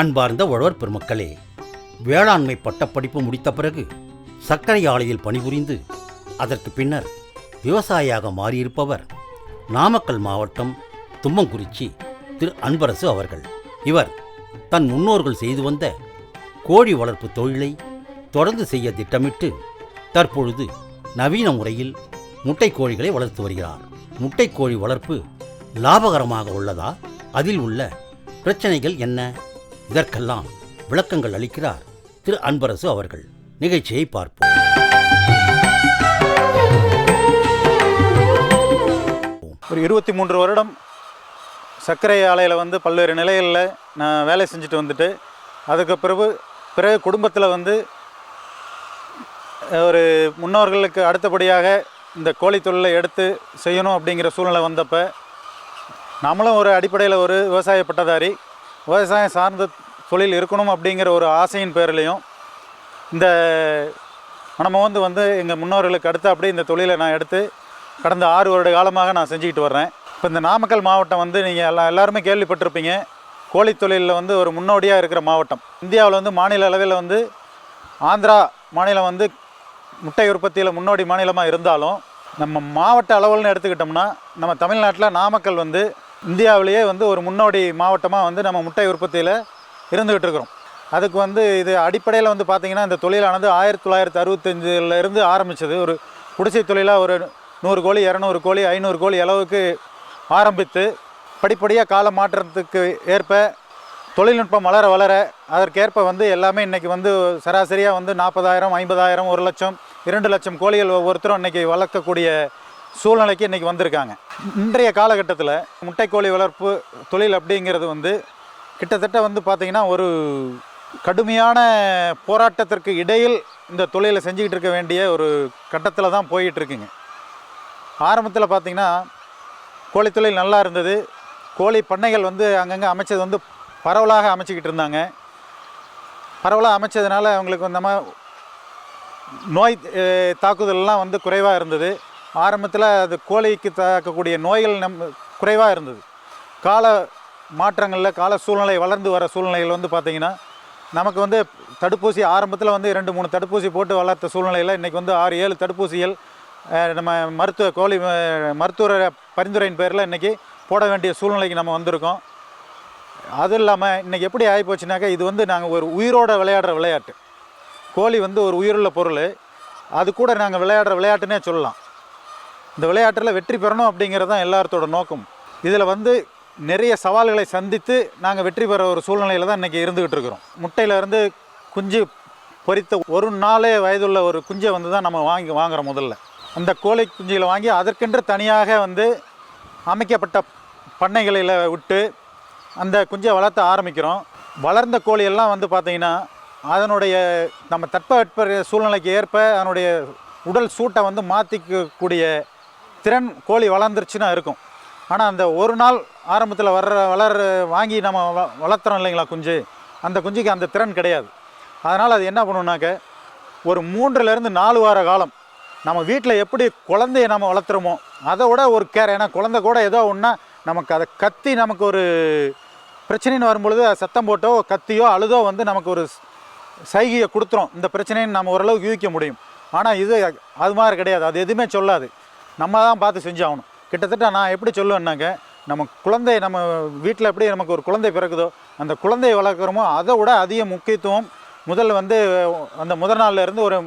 அன்பார்ந்த உழவர் பெருமக்களே வேளாண்மை பட்டப்படிப்பு முடித்த பிறகு சர்க்கரை ஆலையில் பணிபுரிந்து அதற்கு பின்னர் விவசாயியாக மாறியிருப்பவர் நாமக்கல் மாவட்டம் தும்மங்குறிச்சி திரு அன்பரசு அவர்கள். இவர் தன் முன்னோர்கள் செய்து வந்த கோழி வளர்ப்பு தொழிலை தொடர்ந்து செய்ய திட்டமிட்டு தற்பொழுது நவீன முறையில் முட்டை கோழிகளை வளர்த்து வருகிறார். முட்டை கோழி வளர்ப்பு லாபகரமாக உள்ளதா? அதில் உள்ள பிரச்சனைகள் என்ன? இதற்கெல்லாம் விளக்கங்கள் அளிக்கிறார் திரு அன்பரசு அவர்கள். நிகழ்ச்சியை பார்ப்போம். ஒரு இருபத்தி மூன்று வருடம் சர்க்கரை ஆலையில் வந்து பல்வேறு நிலைகளில் நான் வேலை செஞ்சுட்டு வந்துட்டு அதுக்கு பிறகு பிறகு குடும்பத்தில் வந்து ஒரு முன்னோர்களுக்கு அடுத்தபடியாக இந்த கோழி தொழிலை எடுத்து செய்யணும் அப்படிங்கிற சூழ்நிலை வந்தப்போ நம்மளும் ஒரு அடிப்படையில் ஒரு விவசாய பட்டதாரி விவசாயம் சார்ந்த தொழில் இருக்கணும் அப்படிங்கிற ஒரு ஆசையின் பேர்லேயும் இந்த நம்ம வந்து வந்து எங்கள் முன்னோர்களுக்கு அடுத்து அப்படியே இந்த தொழிலை நான் எடுத்து கடந்த ஆறு வருட காலமாக நான் செஞ்சுக்கிட்டு வர்றேன். இப்போ இந்த நாமக்கல் மாவட்டம் வந்து நீங்கள் எல்லா எல்லாருமே கேள்விப்பட்டிருப்பீங்க. கோழி தொழிலில் வந்து ஒரு முன்னோடியாக இருக்கிற மாவட்டம். இந்தியாவில் வந்து மாநில அளவில் வந்து ஆந்திரா மாநிலம் வந்து முட்டை உற்பத்தியில் முன்னோடி மாநிலமாக இருந்தாலும் நம்ம மாவட்ட அளவில்னு எடுத்துக்கிட்டோம்னா நம்ம தமிழ்நாட்டில் நாமக்கல் வந்து இந்தியாவிலேயே வந்து ஒரு முன்னோடி மாவட்டமாக வந்து நம்ம முட்டை உற்பத்தியில் இருந்துகிட்டு இருக்கிறோம். அதுக்கு வந்து இது அடிப்படையில் வந்து பார்த்திங்கன்னா இந்த தொழிலானது ஆயிரத்தி தொள்ளாயிரத்தி அறுபத்தஞ்சிலிருந்து ஆரம்பித்தது ஒரு குடிசை தொழிலாக ஒரு நூறு கோழி இரநூறு கோழி ஐநூறு கோழி அளவுக்கு ஆரம்பித்து படிப்படியாக கால மாற்றத்துக்கு ஏற்ப தொழில்நுட்பம் வளர வளர அதற்கேற்ப வந்து எல்லாமே இன்றைக்கி வந்து சராசரியாக வந்து நாற்பதாயிரம் ஐம்பதாயிரம் ஒரு லட்சம் இரண்டு லட்சம் கோழிகள் ஒவ்வொருத்தரும் இன்றைக்கி வளர்க்கக்கூடிய சூழ்நிலைக்கு இன்றைக்கி வந்திருக்காங்க. இன்றைய காலகட்டத்தில் முட்டைக்கோழி வளர்ப்பு தொழில் அப்படிங்கிறது வந்து கிட்டத்தட்ட வந்து பார்த்திங்கன்னா ஒரு கடுமையான போராட்டத்திற்கு இடையில் இந்த தொழிலை செஞ்சுக்கிட்டு இருக்க வேண்டிய ஒரு கட்டத்தில் தான் போயிட்டுருக்குங்க. ஆரம்பத்தில் பார்த்திங்கன்னா கோழி தொழில் நல்லா இருந்தது. கோழி பண்ணைகள் வந்து அங்கங்கே அமைச்சது வந்து பரவலாக அமைச்சிக்கிட்டு இருந்தாங்க. பரவலாக அமைச்சதுனால அவங்களுக்கு வந்து நம்ம நோய் தாக்குதல்லாம் வந்து குறைவாக இருந்தது. ஆரம்பத்தில் அது கோழிக்கு தாக்கக்கூடிய நோய்கள் நம் குறைவாக இருந்தது. கால மாற்றங்களில் கால சூழ்நிலை வளர்ந்து வர சூழ்நிலைகள் வந்து பார்த்திங்கன்னா நமக்கு வந்து தடுப்பூசி ஆரம்பத்தில் வந்து ரெண்டு மூணு தடுப்பூசி போட்டு வளர்த்த சூழ்நிலையில் இன்றைக்கி வந்து ஆறு ஏழு தடுப்பூசிகள் நம்ம மருத்துவ கோழி அஹ், மருத்துவ பரிந்துரையின் பேரில் இன்றைக்கி போட வேண்டிய சூழ்நிலைக்கு நம்ம வந்திருக்கோம். அதுவும் இல்லாமல் இன்றைக்கி எப்படி ஆகிப்போச்சுனாக்கா இது வந்து நாங்கள் ஒரு உயிரோடு விளையாடுற விளையாட்டு. கோழி வந்து ஒரு உயிருள்ள பொருள். அது கூட நாங்கள் விளையாடுற விளையாட்டுனே சொல்லலாம். இந்த விளையாட்டில் வெற்றி பெறணும் அப்படிங்கிறது தான் எல்லாத்தோட நோக்கம். இதில் வந்து நிறைய சவால்களை சந்தித்து நாங்கள் வெற்றி பெற ஒரு சூழ்நிலையில் தான் இன்றைக்கி இருந்துக்கிட்டு இருக்கிறோம். முட்டையிலேருந்து குஞ்சு பொரித்த ஒரு நாளே வயதுள்ள ஒரு குஞ்சை வந்து தான் நம்ம வாங்கி வாங்குறோம் முதல்ல. அந்த கோழி குஞ்சுகளை வாங்கி அதற்கென்று தனியாக வந்து அமைக்கப்பட்ட பண்ணைகளில் விட்டு அந்த குஞ்சை வளர்த்த ஆரம்பிக்கிறோம். வளர்ந்த கோழியெல்லாம் வந்து பார்த்திங்கன்னா அதனுடைய நம்ம தட்பவெட்ப சூழ்நிலைக்கு ஏற்ப அதனுடைய உடல் சூட்டை வந்து மாற்றிக்கக்கூடிய திறன் கோழி வளர்ந்துருச்சுன்னா இருக்கும். ஆனால் அந்த ஒரு நாள் ஆரம்பத்தில் வர்ற வளர் வாங்கி நம்ம வ வளர்த்துறோம் இல்லைங்களா குஞ்சு? அந்த குஞ்சுக்கு அந்த திறன் கிடையாது. அதனால் அது என்ன பண்ணுனாக்க ஒரு மூன்றுலேருந்து நாலு வார காலம் நம்ம வீட்டில் எப்படி குழந்தைய நம்ம வளர்த்துறோமோ அதை விட ஒரு கேர் ஏன்னா குழந்தை கூட ஏதோ ஒன்றா நமக்கு அதை கத்தி நமக்கு ஒரு பிரச்சனைன்னு வரும்பொழுது அது சத்தம் போட்டோ கத்தியோ அழுதோ வந்து நமக்கு ஒரு சைகையை கொடுத்துரும். இந்த பிரச்சனையை நம்ம ஓரளவுக்கு யூகிக்க முடியும். ஆனால் இது அது மாதிரி கிடையாது. அது எதுவுமே சொல்லாது. நம்ம தான் பார்த்து செஞ்சாகணும் கிட்டத்தட்ட நான் எப்படி சொல்லுவேன்னாக்க நம்ம குழந்தை நம்ம வீட்டில் எப்படி நமக்கு ஒரு குழந்தை பிறக்குதோ அந்த குழந்தையை வளர்க்குறோமோ அதை விட அதிக முக்கியத்துவம் முதல்ல வந்து அந்த முதல் நாள்ல இருந்து ஒரு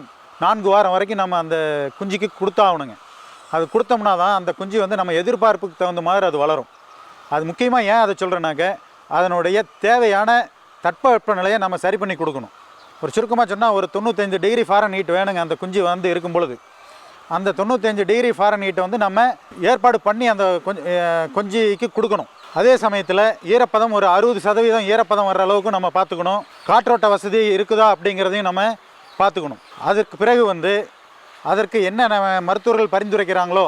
நான்கு வாரம் வரைக்கும் நம்ம அந்த குஞ்சுக்கு கொடுத்தாகணுங்க அது கொடுத்தோம்னா தான் அந்த குஞ்சு வந்து நம்ம எதிர்பார்ப்புக்கு தகுந்த மாதிரி அது வளரும். அது முக்கியமாக ஏன் அதை சொல்கிறேன்னாக்க அதனுடைய தேவையான தட்பவெப்ப நிலையை நம்ம சரி பண்ணி கொடுக்கணும். ஒரு சுருக்கமாக சொன்னால் ஒரு தொண்ணூத்தஞ்சு டிகிரி ஃபாரன் ஹீட் வேணுங்க அந்த குஞ்சு வந்து இருக்கும் பொழுது அந்த தொண்ணூத்தஞ்சு டிகிரி ஃபாரன் ஹீட்டை வந்து நம்ம ஏற்பாடு பண்ணி அந்த கொஞ்ச கொடுக்கணும். அதே சமயத்தில் ஈரப்பதம் ஒரு அறுபது சதவீதம் ஈரப்பதம் வர்ற அளவுக்கு நம்ம பார்த்துக்கணும். காற்றோட்ட வசதி இருக்குதா அப்படிங்கிறதையும் நம்ம பார்த்துக்கணும். அதுக்கு பிறகு வந்து அதற்கு என்னென்ன மருத்துவர்கள் பரிந்துரைக்கிறாங்களோ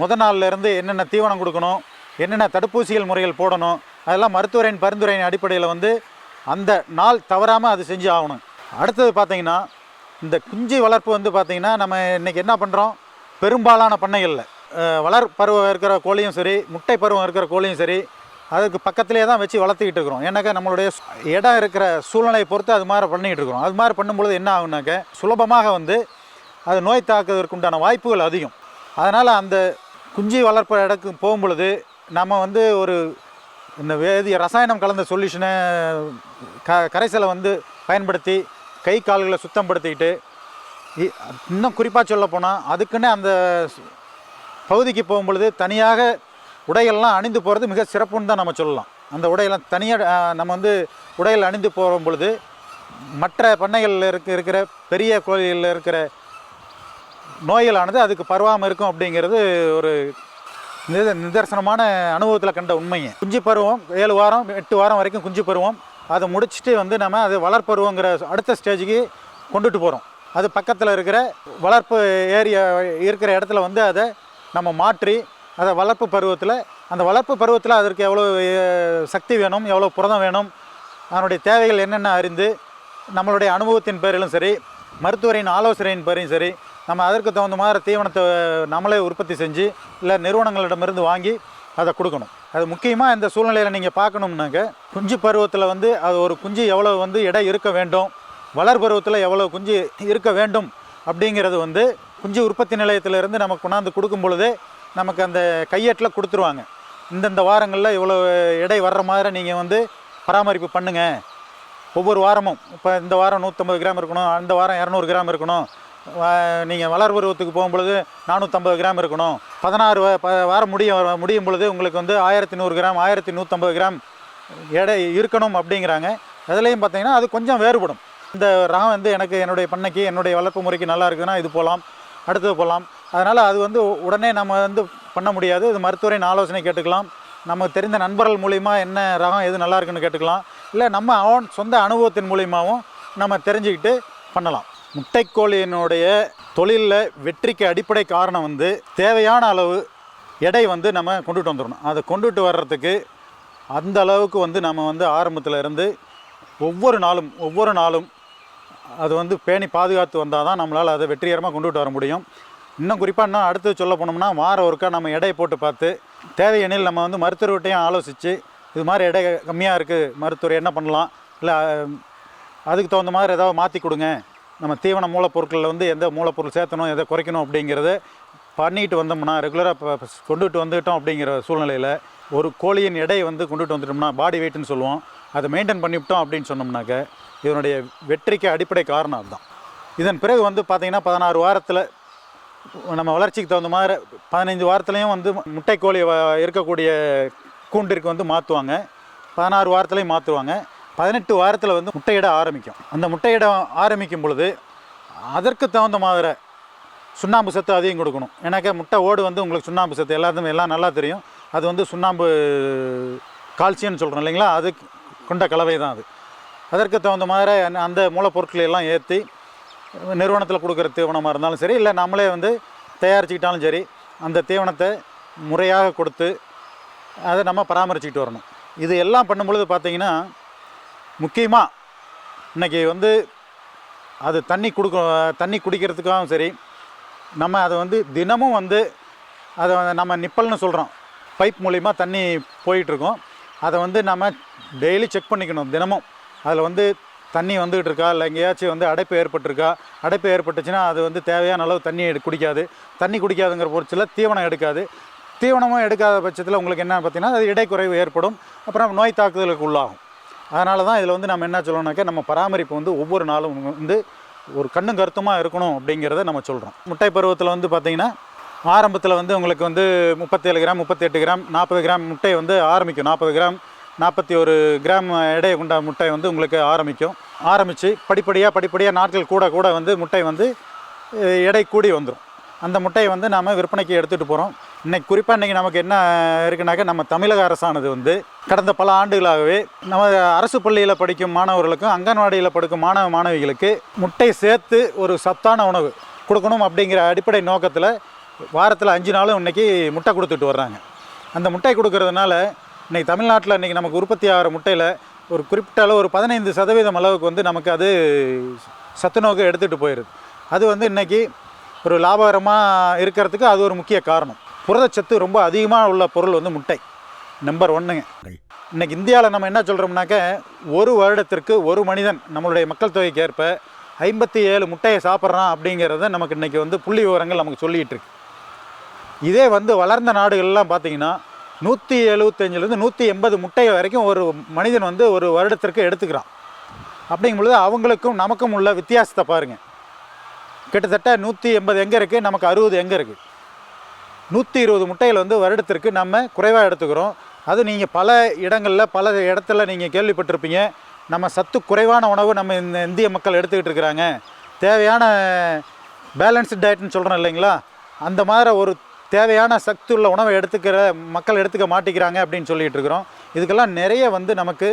முத நாள்லேருந்து என்னென்ன தீவனம் கொடுக்கணும் என்னென்ன தடுப்பூசிகள் முறைகள் போடணும் அதெல்லாம் மருத்துவரின் பரிந்துரையின் அடிப்படையில் வந்து அந்த நாள் தவறாமல் அது செஞ்சு ஆகணும். அடுத்தது பார்த்திங்கன்னா இந்த குஞ்சு வளர்ப்பு வந்து பார்த்திங்கன்னா நம்ம இன்றைக்கி என்ன பண்ணுறோம் பெரும்பாலான பண்ணைகளில். வளர் பருவம் இருக்கிற கோழியும் சரி முட்டை பருவம் இருக்கிற கோழியும் சரி அதுக்கு பக்கத்துலேயே தான் வச்சு வளர்த்துக்கிட்டு இருக்கிறோம். ஏன்னாக்கா நம்மளுடைய இடம் இருக்கிற சூழ்நிலையை பொறுத்து அது மாதிரி பண்ணிக்கிட்டு இருக்கிறோம். அது மாதிரி பண்ணும்பொழுது என்ன ஆகுனாக்க சுலபமாக வந்து அது நோய் தாக்குவதற்கு உண்டான வாய்ப்புகள் அதிகம். அதனால் அந்த குஞ்சு வளர்ப்பு இடத்துக்கு போகும்பொழுது நம்ம வந்து ஒரு இந்த வேதிய ரசாயனம் கலந்த சொல்யூஷனை க கரைசலை வந்து பயன்படுத்தி கை கால்களை சுத்தப்படுத்திக்கிட்டு இ- இன்னும் குறிப்பாக சொல்ல போனால் அதுக்குன்னு அந்த பகுதிக்கு போகும்பொழுது தனியாக உடைகள்லாம் அணிந்து போகிறது மிக சிறப்புன்னு தான் நம்ம சொல்லலாம். அந்த உடையெல்லாம் தனியாக நம்ம வந்து உடைகள் அணிந்து போகும் பொழுது மற்ற பண்ணைகளில் இருக்க இருக்கிற பெரிய கோயில்களில் இருக்கிற நோய்களானது அதுக்கு பரவாமல் இருக்கும் அப்படிங்கிறது ஒரு நித- நிதர்சனமான அனுபவத்தில் கண்ட உண்மைங்க. குஞ்சு பருவம் ஏழு வாரம் எட்டு வாரம் வரைக்கும் குஞ்சு பருவம் அதை முடிச்சுட்டு வந்து நம்ம அது வளர்ப்பருவங்கிற அடுத்த ஸ்டேஜுக்கு கொண்டுட்டு போகிறோம் அது பக்கத்தில் இருக்கிற வளர்ப்பு ஏரியா இருக்கிற இடத்துல வந்து அதை நம்ம மாற்றி அதை வளர்ப்பு பருவத்தில் அந்த வளர்ப்பு பருவத்தில் அதற்கு எவ்வளோ சக்தி வேணும் எவ்வளோ புரதம் வேணும் அதனுடைய தேவைகள் என்னென்ன அறிந்து நம்மளுடைய அனுபவத்தின் பேரிலும் சரி மருத்துவரின் ஆலோசனையின் பேரையும் சரி நம்ம அதற்கு தகுந்த மாதிரி தீவனத்தை நம்மளே உற்பத்தி செஞ்சு இல்லை நிறுவனங்களிடமிருந்து வாங்கி அதை கொடுக்கணும். அது முக்கியமாக இந்த சூழ்நிலையில் நீங்கள் பார்க்கணும்னாக்க குஞ்சு பருவத்தில் வந்து அது ஒரு குஞ்சு எவ்வளோ வந்து எடை இருக்க வேண்டும் வளர் பருவத்தில் எவ்வளோ குஞ்சு இருக்க வேண்டும் அப்படிங்கிறது வந்து குஞ்சு உற்பத்தி நிலையத்திலிருந்து நமக்கு கொண்டாந்து கொடுக்கும் பொழுதே நமக்கு அந்த கையேட்டில் கொடுத்துருவாங்க. இந்தந்த வாரங்களில் இவ்வளோ எடை வர்ற மாதிரி நீங்கள் வந்து பராமரிப்பு பண்ணுங்கள் ஒவ்வொரு வாரமும் இப்போ இந்த வாரம் நூற்றம்பது கிராம் இருக்கணும் அந்த வாரம் இரநூறு கிராம் இருக்கணும் நீங்கள் வளர் பருவத்துக்கு போகும்பொழுது நானூற்றம்பது கிராம் இருக்கணும். பதினாறு ப- வாரம் முடியும் முடியும் பொழுது உங்களுக்கு வந்து ஆயிரத்தி நூறு கிராம் ஆயிரத்தி நூற்றம்பது கிராம் எடை இருக்கணும் அப்படிங்கிறாங்க. அதுலேயும் பார்த்தீங்கன்னா அது கொஞ்சம் வேறுபடும். இந்த ரகம் வந்து எனக்கு என்னுடைய பண்ணைக்கு என்னுடைய வளர்ப்பு முறைக்கு நல்லா இருக்குதுன்னா இது போகலாம் அடுத்தது போகலாம் அதனால் அது வந்து உடனே நம்ம வந்து பண்ண முடியாது. இது மருத்துவரின் ஆலோசனை கேட்டுக்கலாம். நமக்கு தெரிந்த நண்பர்கள் மூலிமா என்ன ரகம் எது நல்லா இருக்குன்னு கேட்டுக்கலாம். இல்லை நம்ம அவன் சொந்த அனுபவத்தின் மூலியமாகவும் நம்ம தெரிஞ்சுக்கிட்டு பண்ணலாம். முட்டைக்கோழியினுடைய தொழிலில் வெற்றிக்கு அடிப்படை காரணம் வந்து தேவையான அளவு எடை வந்து நம்ம கொண்டுட்டு வந்துடணும். அதை கொண்டுட்டு வர்றதுக்கு அந்த அளவுக்கு வந்து நம்ம வந்து ஆரம்பத்தில் இருந்து ஒவ்வொரு நாளும் ஒவ்வொரு நாளும் அது வந்து பேணி பாதுகாத்து வந்தால் தான் நம்மளால் அதை வெற்றிகரமாக கொண்டுட்டு வர முடியும். இன்னும் குறிப்பாக இன்னும் அடுத்து சொல்ல போனோம்னா வாரம் ஒருக்கா நம்ம எடையை போட்டு பார்த்து தேவையெனில் நம்ம வந்து மருத்துவர்கிட்டையும் ஆலோசித்து இது மாதிரி எடை கம்மியாக இருக்குது மருத்துவர் என்ன பண்ணலாம்? இல்லை அதுக்கு தகுந்த மாதிரி ஏதாவது மாற்றி கொடுங்க. நம்ம தீவன மூலப்பொருட்களில் வந்து எந்த மூலப்பொருள் சேர்த்தணும் எதை குறைக்கணும் அப்படிங்கிறத பண்ணிட்டு வந்தோம்னா ரெகுலராக கொண்டுட்டு வந்துட்டோம் அப்படிங்கிற சூழ்நிலையில் ஒரு கோழியின் எடை வந்து கொண்டுட்டு வந்துட்டோம்னா பாடி வெயிட்னு சொல்லுவோம். அதை மெயின்டைன் பண்ணிவிட்டோம் அப்படின்னு சொன்னோம்னாக்க இதனுடைய வெற்றிக்கு அடிப்படை காரணம் அதுதான். இதன் பிறகு வந்து பார்த்திங்கன்னா பதினாறு வாரத்தில் நம்ம வளர்ச்சிக்கு தகுந்த மாதிரி பதினைஞ்சு வாரத்துலேயும் வந்து முட்டைக்கோழி இருக்கக்கூடிய கூண்டிற்கு வந்து மாற்றுவாங்க பதினாறு வாரத்துலேயும் மாற்றுவாங்க பதினெட்டு வாரத்தில் வந்து முட்டையிட ஆரம்பிக்கும். அந்த முட்டையிட ஆரம்பிக்கும் பொழுது அதற்கு தகுந்த மாதிரி சுண்ணாம்பு சத்து அதிகம் கொடுக்கணும். ஏன்னாக்கா முட்டை ஓடு வந்து உங்களுக்கு சுண்ணாம்பு சத்து எல்லாத்துக்கும் எல்லாம் நல்லா தெரியும். அது வந்து சுண்ணாம்பு கால்சியம்னு சொல்கிறோம் இல்லைங்களா? அது கொண்ட கலவை தான் அது. அதற்கு தகுந்த மாதிரி அந்த- மூலப்பொருட்களை எல்லாம் ஏற்றி நிறுவனத்தில் கொடுக்குற தீவனமாக இருந்தாலும் சரி இல்லை நம்மளே வந்து தயாரிச்சுக்கிட்டாலும் சரி அந்த தீவனத்தை முறையாக கொடுத்து அதை நம்ம பராமரிச்சுக்கிட்டு வரணும். இது எல்லாம் பண்ணும்பொழுது பார்த்திங்கன்னா முக்கியமாக இன்றைக்கி வந்து அது தண்ணி கொடுக்க தண்ணி குடிக்கிறதுக்காகவும் சரி நம்ம அதை வந்து தினமும் வந்து அதை நம்ம நிப்பல்னு சொல்கிறோம் பைப் மூலிமா தண்ணி போயிட்டுருக்கோம். அதை வந்து நம்ம டெய்லி செக் பண்ணிக்கணும் தினமும். அதில் வந்து தண்ணி வந்துகிட்டு இருக்கா இல்லை எங்கேயாச்சும் வந்து அடைப்பு ஏற்பட்டிருக்கா? அடைப்பு ஏற்பட்டுச்சுன்னா அது வந்து தேவையான அளவு தண்ணி எடு- குடிக்காது. தண்ணி குடிக்காதுங்கிற பட்சத்தில் தீவனம் எடுக்காது. தீவனமும் எடுக்காத பட்சத்தில் உங்களுக்கு என்ன பார்த்தீங்கன்னா அது இடைக்குறைவு ஏற்படும். அப்புறம் நோய் தாக்குதலுக்கு உள்ளாகும் அதனால தான் இதில் வந்து நம்ம என்ன சொல்லணும்னாக்கா நம்ம பராமரிப்பு வந்து ஒவ்வொரு நாளும் வந்து ஒரு கண்ணும் கருத்துமாக இருக்கணும் அப்படிங்கிறத நம்ம சொல்கிறோம் முட்டை பருவத்தில் வந்து பார்த்திங்கன்னா ஆரம்பத்தில் வந்து உங்களுக்கு வந்து முப்பத்தேழு கிராம் முப்பத்தெட்டு கிராம் நாற்பது கிராம் முட்டை வந்து ஆரம்பிக்கும். நாற்பது கிராம் நாற்பத்தி ஒரு கிராம் எடையை கொண்ட முட்டை வந்து உங்களுக்கு ஆரம்பிக்கும். ஆரம்பித்து படிப்படியாக படிப்படியாக நாட்கள் கூட கூட வந்து முட்டை வந்து எடை கூடி வந்துடும் அந்த முட்டையை வந்து நாம் விற்பனைக்கு எடுத்துகிட்டு போகிறோம் இன்றைக்கி குறிப்பாக இன்றைக்கி நமக்கு என்ன இருக்குனாக்கா நம்ம தமிழக அரசானது வந்து கடந்த பல ஆண்டுகளாகவே நம்ம அரசு பள்ளியில் படிக்கும் மாணவர்களுக்கும் அங்கன்வாடியில் படிக்கும் மாணவ மாணவிகளுக்கு முட்டை சேர்த்து ஒரு சத்தான உணவு கொடுக்கணும் அப்படிங்கிற அடிப்படை நோக்கத்தில் வாரத்தில் அஞ்சு நாளும் இன்றைக்கி முட்டை கொடுத்துட்டு வர்றாங்க. அந்த முட்டை கொடுக்கறதுனால இன்றைக்கி தமிழ்நாட்டில் இன்றைக்கி நமக்கு உற்பத்தி ஆகிற முட்டையில் ஒரு குறிப்பிட்ட அளவு ஒரு பதினைந்து சதவீதம் அளவுக்கு வந்து நமக்கு அது சத்துணவுக்கு எடுத்துகிட்டு போயிடுது அது வந்து இன்றைக்கி ஒரு லாபகரமாக இருக்கிறதுக்கு அது ஒரு முக்கிய காரணம். புரதச்சத்து ரொம்ப அதிகமாக உள்ள பொருள் வந்து முட்டை. நம்பர் ஒன்றுங்க இன்றைக்கி இந்தியாவில் நம்ம என்ன சொல்கிறோம்னாக்க ஒரு வருடத்திற்கு ஒரு மனிதன் நம்மளுடைய மக்கள் தொகைக்கு ஏற்ப ஐம்பத்தி ஏழு முட்டையை சாப்பிட்றான் அப்படிங்கிறத நமக்கு இன்றைக்கி வந்து புள்ளி விவரங்கள் நமக்கு சொல்லிகிட்டு இருக்கு. இதே வந்து வளர்ந்த நாடுகள்லாம் பார்த்தீங்கன்னா நூற்றி எழுபத்தஞ்சிலேருந்து நூற்றி எண்பது முட்டை வரைக்கும் ஒரு மனிதன் வந்து ஒரு வருடத்திற்கு எடுத்துக்கிறான். அப்படிங்கும் பொழுது அவங்களுக்கும் நமக்கும் உள்ள வித்தியாசத்தை பாருங்கள் கிட்டத்தட்ட நூற்றி எண்பது எங்கே இருக்குது நமக்கு அறுபது எங்கே இருக்குது நூற்றி இருபது முட்டைகள் வந்து வருடத்திற்கு நம்ம குறைவாக எடுத்துக்கிறோம். அது நீங்கள் பல இடங்களில் பல இடத்துல நீங்கள் கேள்விப்பட்டிருப்பீங்க. நம்ம சத்து குறைவான உணவு நம்ம இந்த இந்திய மக்கள் எடுத்துக்கிட்டு இருக்கிறாங்க. தேவையான பேலன்ஸ்டு டயட்னு சொல்கிறோம் இல்லைங்களா? அந்த மாதிரி ஒரு தேவையான சக்தி உள்ள உணவை எடுத்துக்கிற மக்கள் எடுத்துக்க மாட்டேங்கிறாங்க அப்படின்னு சொல்லிகிட்டு இருக்கிறோம். இதுக்கெல்லாம் நிறைய வந்து நமக்கு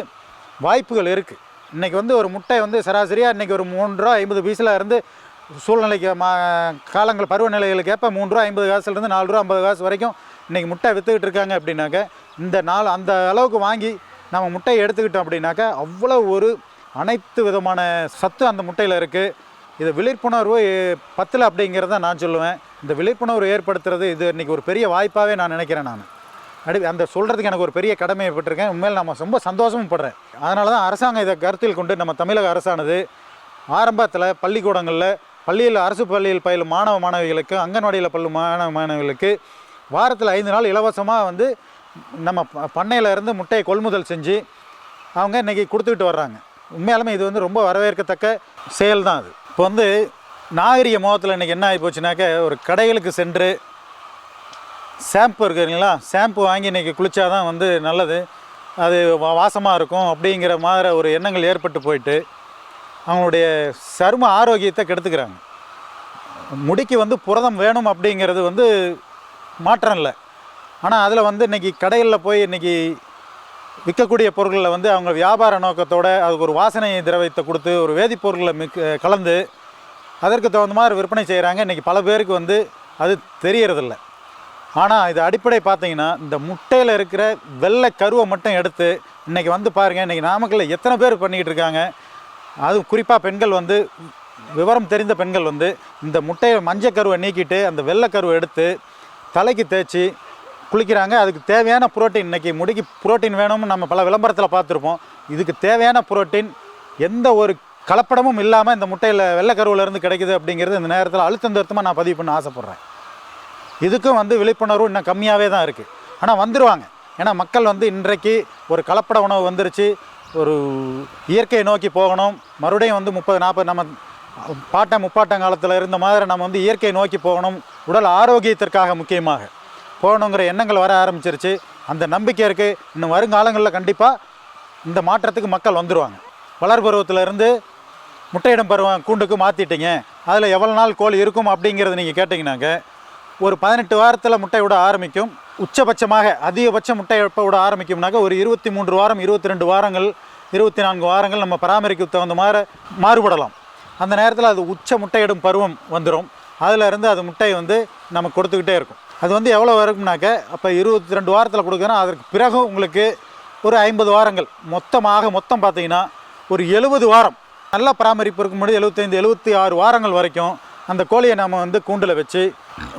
வாய்ப்புகள் இருக்குது இன்றைக்கி வந்து ஒரு முட்டை வந்து சராசரியாக இன்றைக்கி ஒரு மூன்று ரூபா ஐம்பது பீஸில் இருந்து சூழ்நிலைக்கு மா காலங்கள் பருவநிலைகளுக்கு ஏற்ப மூணு ரூபா ஐம்பது காசுலேருந்து நாலு ரூபா ஐம்பது காசு வரைக்கும் இன்றைக்கி முட்டை விற்றுக்கிட்டு இருக்காங்க அப்படின்னாக்க இந்த நாள் அந்த அளவுக்கு வாங்கி நம்ம முட்டையை எடுத்துக்கிட்டோம் அப்படின்னாக்க அவ்வளோ ஒரு அனைத்து விதமான சத்து அந்த முட்டையில் இருக்குது இது விழிப்புணர்வு பத்தில் அப்படிங்கிறத நான் சொல்லுவேன். இந்த விழிப்புணர்வு ஏற்படுத்துறது இது இன்றைக்கி ஒரு பெரிய வாய்ப்பாகவே நான் நினைக்கிறேன் நான். அடி அந்த சொல்கிறதுக்கு எனக்கு ஒரு பெரிய கடமைப்பட்டிருக்கேன் உண்மையில் நம்ம ரொம்ப சந்தோஷமும் படுறேன். அதனால தான் அரசாங்கம் இதை கருத்தில் கொண்டு நம்ம தமிழக அரசானது ஆரம்பத்தில் பள்ளிக்கூடங்களில் பள்ளியில் அரசு பள்ளியில் பயிலும் மாணவ மாணவிகளுக்கு அங்கன்வாடியில் பள்ளும் மாணவ மாணவிகளுக்கு வாரத்தில் ஐந்து நாள் இலவசமாக வந்து நம்ம ப- பண்ணையில இருந்து முட்டையை கொள்முதல் செஞ்சு அவங்க இன்றைக்கி கொடுத்துக்கிட்டு வர்றாங்க. உண்மையாலுமே இது வந்து ரொம்ப வரவேற்கத்தக்க செயல் தான் அது. இப்போ வந்து நாகரிக மோகத்தில் இன்றைக்கி என்ன ஆகி போச்சுனாக்க ஒரு கடைகளுக்கு சென்று ஷாம்பு இருக்குங்களா ஷாம்பு வாங்கி இன்றைக்கி குளித்தா தான் வந்து நல்லது. அது வா- வாசமாக இருக்கும் அப்படிங்கிற மாதிரி ஒரு எண்ணங்கள் ஏற்பட்டு போயிட்டு அவங்களுடைய சரும ஆரோக்கியத்தை கெடுத்துக்கிறாங்க. முடிக்கு வந்து புரதம் வேணும் அப்படிங்கிறது வந்து மாற்றம் இல்லை. ஆனால் அதில் வந்து இன்றைக்கி கடைகளில் போய் இன்றைக்கி விற்கக்கூடிய பொருட்களில் வந்து அவங்க வியாபார நோக்கத்தோடு அதுக்கு ஒரு வாசனை திரவியத்தை கொடுத்து ஒரு வேதிப்பொருட்களை மிக் கலந்து அதற்கு தகுந்த மாதிரி விற்பனை செய்கிறாங்க இன்றைக்கி பல பேருக்கு வந்து அது தெரியறதில்ல. ஆனால் இது அடிப்படை பார்த்தீங்கன்னா இந்த முட்டையில் இருக்கிற வெள்ளை கருவை மட்டும் எடுத்து இன்றைக்கி வந்து பாருங்கள் இன்றைக்கி நாமக்கல்ல எத்தனை பேர் பண்ணிக்கிட்டு இருக்காங்க. அது குறிப்பாக பெண்கள் வந்து விவரம் தெரிந்த பெண்கள் வந்து இந்த முட்டையை மஞ்சள் கருவை நீக்கிட்டு அந்த வெள்ளை கருவை எடுத்து தலைக்கு தேய்ச்சி குளிக்கிறாங்க. அதுக்கு தேவையான புரோட்டீன் இன்றைக்கி முடிக்கு புரோட்டீன் வேணும்னு நம்ம பல விளம்பரத்தில் பார்த்துருப்போம். இதுக்கு தேவையான புரோட்டீன் எந்த ஒரு கலப்படமும் இல்லாமல் இந்த முட்டையில் வெள்ளைக்கருவிலேருந்து இருந்து கிடைக்குது அப்படிங்கிறது இந்த நேரத்தில் அழுத்தம் திருத்தமாக நான் பதிவு பண்ண ஆசைப்பட்றேன். இதுக்கும் வந்து விழிப்புணர்வு இன்னும் கம்மியாகவே தான் இருக்குது ஆனால் வந்துடுவாங்க ஏன்னா மக்கள் வந்து இன்றைக்கு ஒரு கலப்பட உணவு வந்துருச்சு. ஒரு இயற்கையை நோக்கி போகணும். மறுபடியும் வந்து முப்பது நாற்பது நம்ம பாட்டம் முப்பாட்டம் காலத்தில் இருந்த மாதிரி நம்ம வந்து இயற்கையை நோக்கி போகணும். உடல் ஆரோக்கியத்திற்காக முக்கியமாக. போகணுங்கிற எண்ணங்கள் வர ஆரம்பிச்சிருச்சு. அந்த நம்பிக்கை இருக்குது இன்னும் வருங்காலங்களில் கண்டிப்பாக இந்த மாற்றத்துக்கு மக்கள் வந்துடுவாங்க வளர் பருவத்திலேருந்து முட்டையிடம் பருவம் கூண்டுக்கு மாற்றிட்டீங்க அதில் எவ்வளோ நாள் கோழி இருக்கும் அப்படிங்கிறத நீங்கள் கேட்டிங்கனாக்க ஒரு பதினெட்டு வாரத்தில் முட்டை விட ஆரம்பிக்கும். உச்சபட்சமாக அதிகபட்ச முட்டை எப்போ விட ஆரம்பிக்கும்னாக்க ஒரு இருபத்தி மூன்று வாரம் இருபத்தி ரெண்டு வாரங்கள் இருபத்தி நான்கு வாரங்கள் நம்ம பராமரிக்க தகுந்த மாதிரி மாறுபடலாம். அந்த நேரத்தில் அது உச்ச முட்டையிடும் பருவம் வந்துடும் அதில் இருந்து அது முட்டையை வந்து நம்ம கொடுத்துக்கிட்டே இருக்கும். அது வந்து எவ்வளோ வரும்னாக்க அப்போ இருபத்தி ரெண்டு வாரத்தில் கொடுக்குறோம் அதற்கு பிறகு உங்களுக்கு ஒரு ஐம்பது வாரங்கள். மொத்தமாக மொத்தம் பார்த்தீங்கன்னா ஒரு எழுபது வாரம். நல்ல பராமரிப்பு இருக்கும்போது எழுபத்தைந்து எழுபத்தி ஆறு வாரங்கள் வரைக்கும் அந்த கோழியை நம்ம வந்து கூண்டில் வச்சு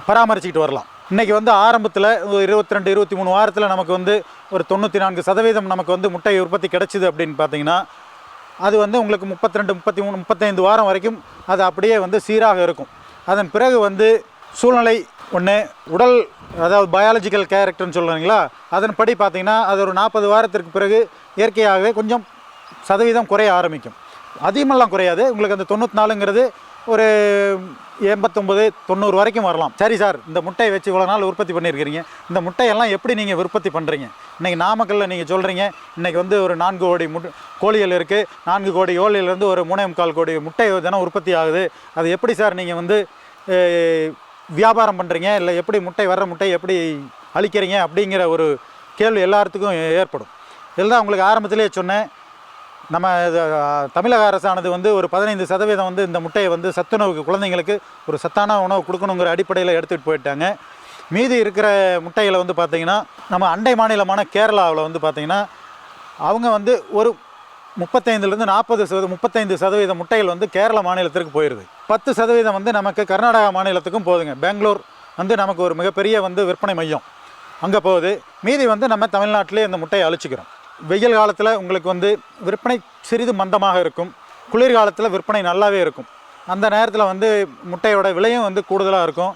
பராமரிச்சுக்கிட்டு வரலாம். இன்றைக்கி வந்து ஆரம்பத்தில் இருபத்தி ரெண்டு இருபத்தி மூணு வாரத்தில் நமக்கு வந்து ஒரு தொண்ணூற்றி நான்கு சதவீதம் நமக்கு வந்து முட்டை உற்பத்தி கிடச்சிது அப்படின்னு பார்த்தீங்கன்னா அது வந்து உங்களுக்கு முப்பத்தி ரெண்டு முப்பத்தி மூணு முப்பத்தைந்து வாரம் வரைக்கும் அது அப்படியே வந்து சீராக இருக்கும். அதன் பிறகு வந்து சூழ்நிலை ஒன்று உடல் அதாவது பயாலஜிக்கல் கேரக்டர்னு சொல்கிறீங்களா அதன்படி பார்த்தீங்கன்னா அது ஒரு நாற்பது வாரத்திற்கு பிறகு இயற்கையாகவே கொஞ்சம் சதவீதம் குறைய ஆரம்பிக்கும். அதிகமெல்லாம் குறையாது. உங்களுக்கு அந்த தொண்ணூற்றி நாலுங்கிறது ஒரு எண்பத்தொம்பது தொண்ணூறு வரைக்கும் வரலாம். சரி சார் இந்த முட்டையை வச்சு இவ்வளோ நாள் உற்பத்தி பண்ணியிருக்கிறீங்க. இந்த முட்டையெல்லாம் எப்படி நீங்கள் உற்பத்தி பண்ணுறீங்க இன்றைக்கி நாமக்கல்லில் நீங்கள் சொல்கிறீங்க இன்றைக்கி வந்து ஒரு நான்கு கோடி முட் கோழிகள் இருக்குது நான்கு கோடி கோழியிலேருந்து ஒரு மூணே முக்கால் கோடி முட்டை தினம் உற்பத்தி ஆகுது. அது எப்படி சார் நீங்கள் வந்து வியாபாரம் பண்ணுறீங்க இல்லை எப்படி முட்டை வர்ற முட்டை எப்படி அழிக்கிறீங்க? அப்படிங்கிற ஒரு கேள்வி எல்லாத்துக்கும் ஏற்படும். இதில் தான் உங்களுக்கு ஆரம்பத்திலே சொன்னேன். நம்ம இது, தமிழக அரசானது வந்து ஒரு பதினைந்து சதவீதம் வந்து இந்த முட்டையை வந்து சத்துணவுக்கு குழந்தைங்களுக்கு ஒரு சத்தான உணவு கொடுக்கணுங்கிற அடிப்படையில் எடுத்துகிட்டு போயிட்டாங்க. மீதி இருக்கிற முட்டைகளை வந்து பார்த்திங்கன்னா நம்ம அண்டை மாநிலமான கேரளாவில் வந்து பார்த்திங்கன்னா அவங்க வந்து ஒரு முப்பத்தைந்துலேருந்து நாற்பது சதவீதம் முப்பத்தைந்து சதவீத முட்டைகள் வந்து கேரள மாநிலத்திற்கு போயிடுது பத்து சதவீதம் வந்து நமக்கு கர்நாடகா மாநிலத்துக்கும் போகுதுங்க. பெங்களூர் வந்து நமக்கு ஒரு மிகப்பெரிய வந்து விற்பனை மையம். அங்கே போகுது. மீதி வந்து நம்ம தமிழ்நாட்டிலே இந்த முட்டையை அழிச்சிக்கிறோம். வெயில் காலத்தில் உங்களுக்கு வந்து விற்பனை சிறிது மந்தமாக இருக்கும். குளிர்காலத்தில் விற்பனை நல்லாவே இருக்கும். அந்த நேரத்தில் வந்து முட்டையோட விலையும் வந்து கூடுதலாக இருக்கும்.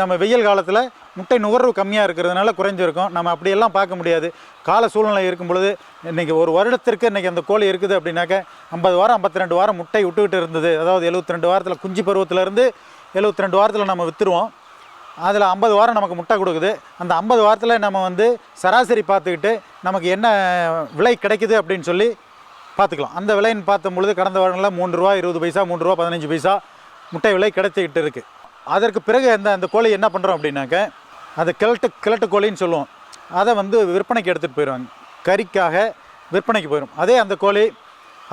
நம்ம வெயில் காலத்தில் முட்டை நுகர்வு கம்மியாக இருக்கிறதுனால குறைஞ்சிருக்கும். நம்ம அப்படியெல்லாம் பார்க்க முடியாது. கால சூழ்நிலை இருக்கும் பொழுது இன்றைக்கி ஒரு வருடத்திற்கு இன்றைக்கி அந்த கோழி இருக்குது அப்படின்னாக்க ஐம்பது வாரம் ஐம்பத்தி ரெண்டு வாரம் முட்டை விட்டுக்கிட்டு இருந்தது. அதாவது எழுபத்தி ரெண்டு வாரத்தில் குஞ்சு பருவத்திலேருந்து எழுபத்தி ரெண்டு வாரத்தில் நம்ம விற்றுருவோம் அதில் ஐம்பது வாரம் நமக்கு முட்டை கொடுக்குது. அந்த ஐம்பது வாரத்தில் நம்ம வந்து சராசரி பார்த்துக்கிட்டு நமக்கு என்ன விலை கிடைக்குது அப்படின்னு சொல்லி பார்த்துக்கலாம். அந்த விலைன்னு பார்த்தும் பொழுது கடந்த வாரங்களில் மூன்று ரூபா இருபது பைசா மூன்று ரூபா பதினஞ்சு பைசா முட்டை விலை கிடைச்சிக்கிட்டு இருக்குது அதற்கு பிறகு அந்த அந்த கோழி என்ன பண்ணுறோம் அப்படின்னாக்க அது கிழட்டு கிழட்டு கோழின்னு சொல்லுவோம். அதை வந்து விற்பனைக்கு எடுத்துகிட்டு போயிடுவாங்க. கறிக்காக விற்பனைக்கு போயிடும். அதே அந்த கோழி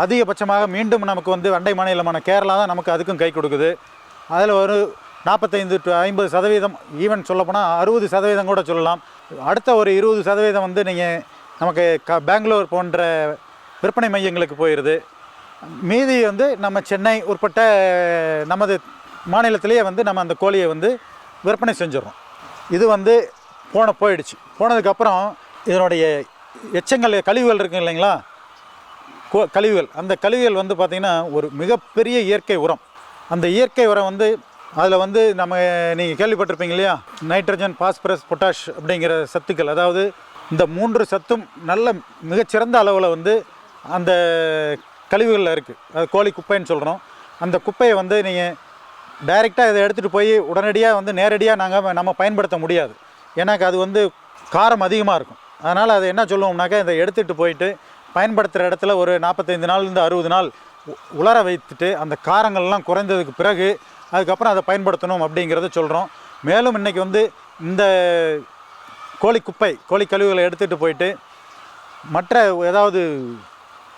அதிகபட்சமாக மீண்டும் நமக்கு வந்து அண்டை மாநிலமான கேரளா தான் நமக்கு அதுக்கும் கை கொடுக்குது. அதில் ஒரு நாற்பத்தைந்து டு ஐம்பது சதவீதம் ஈவன் சொல்லப்போனால் அறுபது சதவீதம் கூட சொல்லலாம். அடுத்த ஒரு இருபது சதவீதம் வந்து நீங்கள் நமக்கு க பெங்களூர் போன்ற விற்பனை மையங்களுக்கு போயிடுது மீதி வந்து நம்ம சென்னை உட்பட்ட நமது மாநிலத்திலேயே வந்து நம்ம அந்த கோழியை வந்து விற்பனை செஞ்சிடறோம். இது வந்து போன போயிடுச்சு. போனதுக்கப்புறம் இதனுடைய எச்சங்கள் கழிவுகள் இருக்குது இல்லைங்களா? கோ கழிவுகள். அந்த கழிவுகள் வந்து பார்த்திங்கன்னா ஒரு மிகப்பெரிய இயற்கை உரம். அந்த இயற்கை உரம் வந்து அதில் வந்து நம்ம நீங்கள் கேள்விப்பட்டிருப்பீங்க இல்லையா? நைட்ரஜன் பாஸ்பரஸ் பொட்டாஷ் அப்படிங்கிற சத்துக்கள். அதாவது இந்த மூன்று சத்தும் நல்ல மிகச்சிறந்த அளவில் வந்து அந்த கழிவுகளில் இருக்குது அது கோழி குப்பைன்னு சொல்கிறோம் அந்த குப்பையை வந்து நீங்கள் டைரெக்டாக இதை எடுத்துகிட்டு போய் உடனடியாக வந்து நேரடியாக நாங்கள் நம்ம பயன்படுத்த முடியாது. ஏன்னாக்கா அது வந்து காரம் அதிகமாக இருக்கும். அதனால் அதை என்ன சொல்லுவோம்னாக்கா இதை எடுத்துகிட்டு போயிட்டு பயன்படுத்துகிற இடத்துல ஒரு நாற்பத்தைந்து நாள்லேருந்து அறுபது நாள் உலர வைத்துட்டு அந்த காரங்கள்லாம் குறைந்ததுக்கு பிறகு அதுக்கப்புறம் அதை பயன்படுத்தணும் அப்படிங்கிறத சொல்கிறோம் மேலும் இன்றைக்கி வந்து இந்த கோழி குப்பை கோழி கழிவுகளை எடுத்துகிட்டு போயிட்டு மற்ற ஏதாவது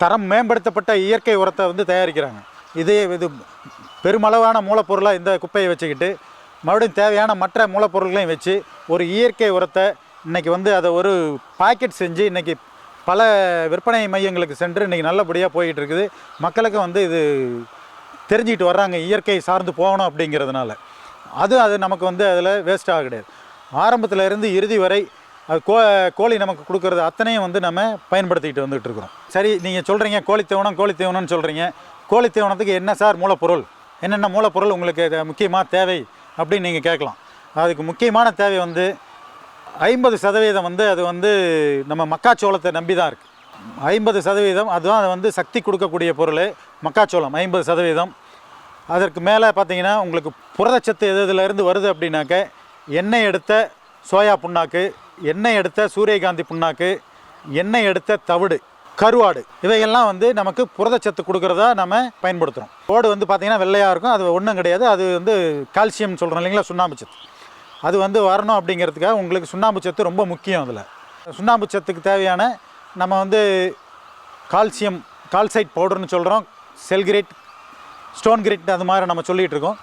தரம் மேம்படுத்தப்பட்ட இயற்கை உரத்தை வந்து தயாரிக்கிறாங்க. இதே இது பெருமளவான மூலப்பொருளாக இந்த குப்பையை வச்சுக்கிட்டு மறுபடியும் தேவையான மற்ற மூலப்பொருள்களையும் வச்சு ஒரு இயற்கை உரத்தை இன்றைக்கி வந்து அதை ஒரு பாக்கெட் செஞ்சு இன்றைக்கி பல விற்பனை மையங்களுக்கு சென்று இன்றைக்கி நல்லபடியாக போய்கிட்டு இருக்குது. மக்களுக்கு வந்து இது தெரிஞ்சுக்கிட்டு வர்றாங்க இயற்கை சார்ந்து போகணும் அப்படிங்கிறதுனால. அது அது நமக்கு வந்து அதில் வேஸ்ட் ஆக கிடையாது. ஆரம்பத்தில் இருந்து இறுதி வரை அது கோ கோழி நமக்கு கொடுக்கறது அத்தனையும் வந்து நம்ம பயன்படுத்திக்கிட்டு வந்துகிட்டு இருக்கிறோம். சரி நீங்கள் சொல்கிறீங்க கோழி தீவனம் கோழி தீவனம்னு சொல்கிறீங்க கோழி தீவனத்துக்கு என்ன சார் மூலப்பொருள்? என்னென்ன மூலப்பொருள் உங்களுக்கு முக்கியமாக தேவை அப்படின்னு நீங்கள் கேட்கலாம். அதுக்கு முக்கியமான தேவை வந்து ஐம்பது சதவீதம் வந்து அது வந்து நம்ம மக்காச்சோளத்தை நம்பி தான் இருக்குது ஐம்பது சதவீதம் அதுதான் அது வந்து சக்தி கொடுக்கக்கூடிய பொருள் மக்காச்சோளம் ஐம்பது சதவீதம். அதற்கு மேலே பார்த்தீங்கன்னா உங்களுக்கு புரதச்சத்து எது இதிலேருந்து வருது அப்படின்னாக்க எண்ணெய் எடுத்த சோயா புண்ணாக்கு எண்ணெய் எடுத்த சூரியகாந்தி புண்ணாக்கு எண்ணெய் எடுத்த தவிடு கருவாடு இவையெல்லாம் வந்து நமக்கு புரதச்சத்து கொடுக்குறதா நம்ம பயன்படுத்துகிறோம் ஓடு வந்து பார்த்திங்கன்னா வெள்ளையாக இருக்கும் அது ஒன்றும் கிடையாது அது வந்து கால்சியம் சொல்கிறோம் இல்லைங்களா சுண்ணாம்பு சத்து. அது வந்து வரணும் அப்படிங்கிறதுக்காக உங்களுக்கு சுண்ணாம்பு சத்து ரொம்ப முக்கியம் அதில். சுண்ணாம்பு சத்துக்கு தேவையான நம்ம வந்து கால்சியம் கால்சைட் பவுடர்னு சொல்கிறோம் செல்கிரேட் ஸ்டோன் கிரிட் அது மாதிரி நம்ம சொல்லிகிட்டு இருக்கோம்.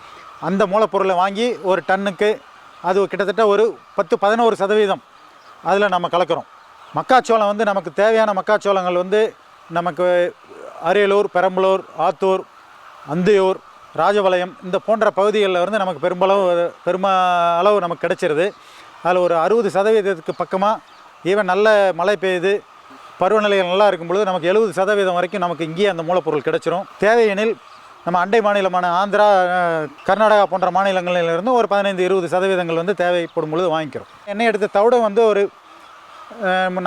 அந்த மூலப்பொருளை வாங்கி ஒரு டன்னுக்கு அது கிட்டத்தட்ட ஒரு பத்து பதினோரு சதவீதம் அதில் நம்ம கலக்கிறோம். மக்காச்சோளம் வந்து நமக்கு தேவையான மக்காச்சோளங்கள் வந்து நமக்கு அரியலூர் பெரம்பலூர் ஆத்தூர் அந்தியூர் ராஜபாளையம் இந்த போன்ற பகுதிகளில் வந்து நமக்கு பெரும்பளவு பெரும அளவு நமக்கு கிடைச்சிருது. அதில் ஒரு அறுபது சதவீதத்துக்கு பக்கமாக ஈவன் நல்ல மழை பெய்யுது பருவநிலைகள் நல்லா இருக்கும் பொழுது நமக்கு எழுபது சதவீதம் வரைக்கும் நமக்கு இங்கேயே அந்த மூலப்பொருள் கிடைச்சிரும். தேவையெனில் நம்ம அண்டை மாநிலமான ஆந்திரா கர்நாடகா போன்ற மாநிலங்களிலிருந்து ஒரு பதினைந்து இருபது சதவீதங்கள் வந்து தேவைப்படும் பொழுது வாங்கிக்கிறோம். எண்ணெய் எடுத்த தவிடு வந்து ஒரு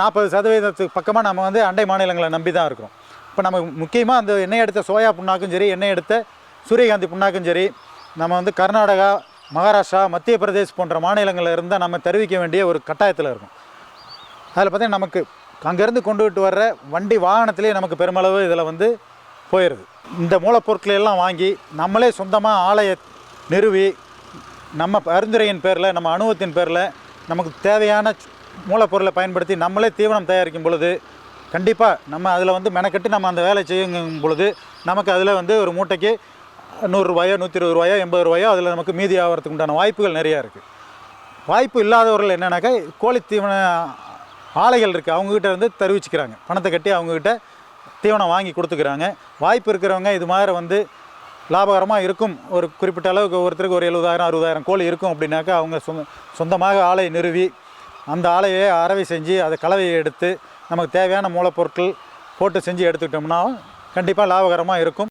நாற்பது சதவீதத்துக்கு பக்கமாக நம்ம வந்து அண்டை மாநிலங்களை நம்பி தான் இருக்கிறோம். இப்போ நம்ம முக்கியமாக அந்த எண்ணெய் எடுத்த சோயா புண்ணாக்கும் சரி எண்ணெய் எடுத்த சூரியகாந்தி புண்ணாக்கும் சரி நம்ம வந்து கர்நாடகா மகாராஷ்டிரா மத்திய பிரதேஷ் போன்ற மாநிலங்களில் இருந்தால் நம்ம தெரிவிக்க வேண்டிய ஒரு கட்டாயத்தில் இருக்கும். அதில் பார்த்தீங்கன்னா நமக்கு அங்கேருந்து கொண்டுகிட்டு வர்ற வண்டி வாகனத்திலே நமக்கு பெருமளவு இதில் வந்து போயிடுது இந்த மூலப்பொருட்களை எல்லாம் வாங்கி நம்மளே சொந்தமாக ஆலையை நிறுவி நம்ம பரிந்துரையின் பேரில் நம்ம அனுபவத்தின் பேரில் நமக்கு தேவையான மூலப்பொருளை பயன்படுத்தி நம்மளே தீவனம் தயாரிக்கும் பொழுது கண்டிப்பாக நம்ம அதில் வந்து மெனக்கட்டு நம்ம அந்த வேலை செய்யும் பொழுது நமக்கு அதில் வந்து ஒரு மூட்டைக்கு நூறுரூவாயோ நூற்றி இருபது ரூபாயோ எண்பது ரூபாயோ அதில் நமக்கு மீதி ஆகிறதுக்கு உண்டான வாய்ப்புகள் நிறையா இருக்குது வாய்ப்பு இல்லாதவர்கள் என்னென்னாக்கா கோழி தீவன ஆலைகள் இருக்குது அவங்கக்கிட்ட வந்து தெரிவிச்சுக்கிறாங்க. பணத்தை கட்டி அவங்கக்கிட்ட தீவனம் வாங்கி கொடுத்துக்கிறாங்க. வாய்ப்பு இருக்கிறவங்க இது மாதிரி வந்து லாபகரமாக இருக்கும். ஒரு குறிப்பிட்ட அளவுக்கு ஒருத்தருக்கு ஒரு எழுபதாயிரம் அறுபதாயிரம் கோழி இருக்கும் அப்படின்னாக்கா அவங்க சொந்த சொந்தமாக ஆலை நிறுவி அந்த ஆலையை அறவை செஞ்சு அதை கலவையை எடுத்து நமக்கு தேவையான மூலப்பொருட்கள் போட்டு செஞ்சு எடுத்துக்கிட்டோம்னா கண்டிப்பாக லாபகரமாக இருக்கும்.